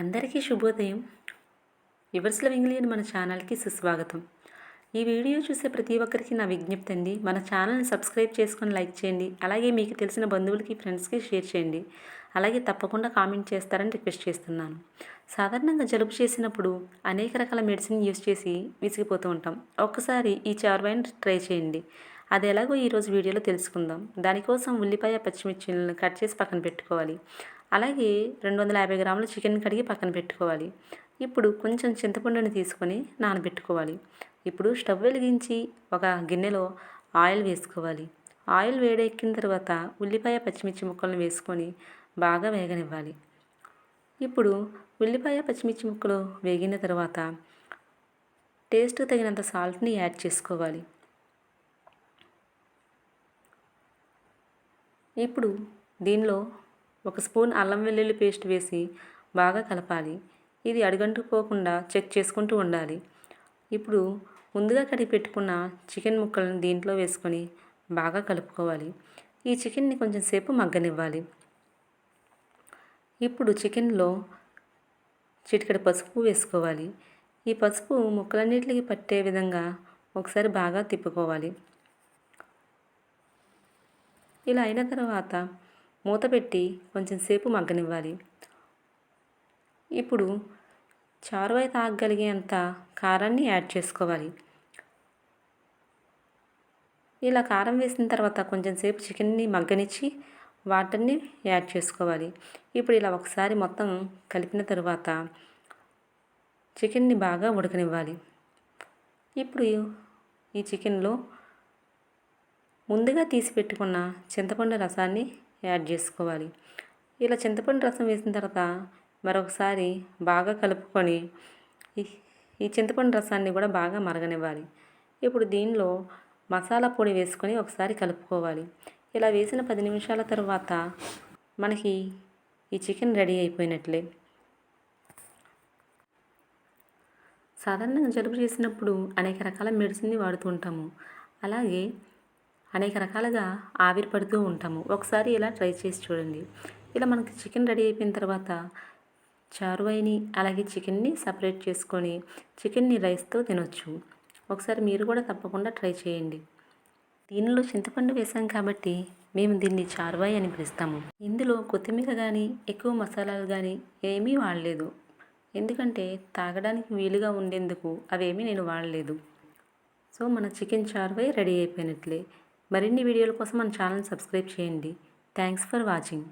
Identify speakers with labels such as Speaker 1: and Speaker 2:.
Speaker 1: అందరికీ శుభోదయం. వివర్స్ల వెంగిలియన్ మన ఛానల్కి సుస్వాగతం. ఈ వీడియో చూసే ప్రతి ఒక్కరికి నా విజ్ఞప్తి అండి. మన ఛానల్ని సబ్స్క్రైబ్ చేసుకొని లైక్ చేయండి. అలాగే మీకు తెలిసిన బంధువులకి ఫ్రెండ్స్కి షేర్ చేయండి. అలాగే తప్పకుండా కామెంట్ చేస్తారని రిక్వెస్ట్ చేస్తున్నాను. సాధారణంగా జలుబు చేసినప్పుడు అనేక రకాల మెడిసిన్ యూస్ చేసి విసిగిపోతూ ఉంటాం. ఒక్కసారి ఈ చార్వైన్ ట్రై చేయండి. అది ఎలాగో ఈరోజు వీడియోలో తెలుసుకుందాం. దానికోసం ఉల్లిపాయ పచ్చిమిర్చిలను కట్ చేసి పక్కన పెట్టుకోవాలి. అలాగే రెండు వందల యాభై గ్రాముల చికెన్ కడిగి పక్కన పెట్టుకోవాలి. ఇప్పుడు కొంచెం చింతపండుని తీసుకొని నానబెట్టుకోవాలి. ఇప్పుడు స్టవ్ వెలిగించి ఒక గిన్నెలో ఆయిల్ వేసుకోవాలి. ఆయిల్ వేడెక్కిన తర్వాత ఉల్లిపాయ పచ్చిమిర్చి ముక్కలను వేసుకొని బాగా వేగనివ్వాలి. ఇప్పుడు ఉల్లిపాయ పచ్చిమిర్చి ముక్కలు వేగిన తర్వాత టేస్ట్ తగినంత సాల్ట్ని యాడ్ చేసుకోవాలి. ఇప్పుడు దీనిలో ఒక స్పూన్ అల్లం వెల్లుల్లి పేస్ట్ వేసి బాగా కలపాలి. ఇది అడుగంటుకుపోకుండా చెక్ చేసుకుంటూ ఉండాలి. ఇప్పుడు ముందుగా కడిగి పెట్టుకున్న చికెన్ ముక్కలను దీంట్లో వేసుకొని బాగా కలుపుకోవాలి. ఈ చికెన్ని కొంచెం సేపు మగ్గనివ్వాలి. ఇప్పుడు చికెన్లో చిటికెడ పసుపు వేసుకోవాలి. ఈ పసుపు ముక్కలన్నిటికి పట్టే విధంగా ఒకసారి బాగా తిప్పుకోవాలి. ఇలా అయిన తర్వాత మూత పెట్టి కొంచెం సేపు మగ్గనివ్వాలి. ఇప్పుడు చారువై తాగగలిగేంత కారాన్ని యాడ్ చేసుకోవాలి. ఇలా కారం వేసిన తర్వాత కొంచెం సేపు చికెన్ని మగ్గనిచ్చి వాటర్ని యాడ్ చేసుకోవాలి. ఇప్పుడు ఇలా ఒకసారి మొత్తం కలిపిన తర్వాత చికెన్ని బాగా ఉడకనివ్వాలి. ఇప్పుడు ఈ చికెన్లో ముందుగా తీసి పెట్టుకున్న చింతపండు రసాన్ని యాడ్ చేసుకోవాలి. ఇలా చింతపండు రసం వేసిన తర్వాత మరొకసారి బాగా కలుపుకొని ఈ చింతపండు రసాన్ని కూడా బాగా మరగనివ్వాలి. ఇప్పుడు దీనిలో మసాలా పొడి వేసుకొని ఒకసారి కలుపుకోవాలి. ఇలా వేసిన పది నిమిషాల తర్వాత మనకి ఈ చికెన్ రెడీ అయిపోయినట్లే. సాధారణంగా జలుబు చేసినప్పుడు అనేక రకాల మెడిసిన్ని వాడుతూ ఉంటాము. అలాగే అనేక రకాలుగా ఆవిరి పడుతూ ఉంటాము. ఒకసారి ఇలా ట్రై చేసి చూడండి. ఇలా మనకి చికెన్ రెడీ అయిపోయిన తర్వాత చారువైని అలాగే చికెన్ని సపరేట్ చేసుకొని చికెన్ని రైస్తో తినొచ్చు. ఒకసారి మీరు కూడా తప్పకుండా ట్రై చేయండి. దీనిలో చింతపండు వేసాం కాబట్టి మేము దీన్ని చారువాయి అని పిలుస్తాము. ఇందులో కొత్తిమీర కానీ ఎక్కువ మసాలాలు కానీ ఏమీ వాడలేదు. ఎందుకంటే తాగడానికి వీలుగా ఉండేందుకు అవేమీ నేను వాడలేదు. సో మన చికెన్ చారువాయి రెడీ అయిపోయినట్లే. మరిన్ని వీడియోల కోసం మన ఛానల్ సబ్స్క్రైబ్ చేయండి. Thanks for watching.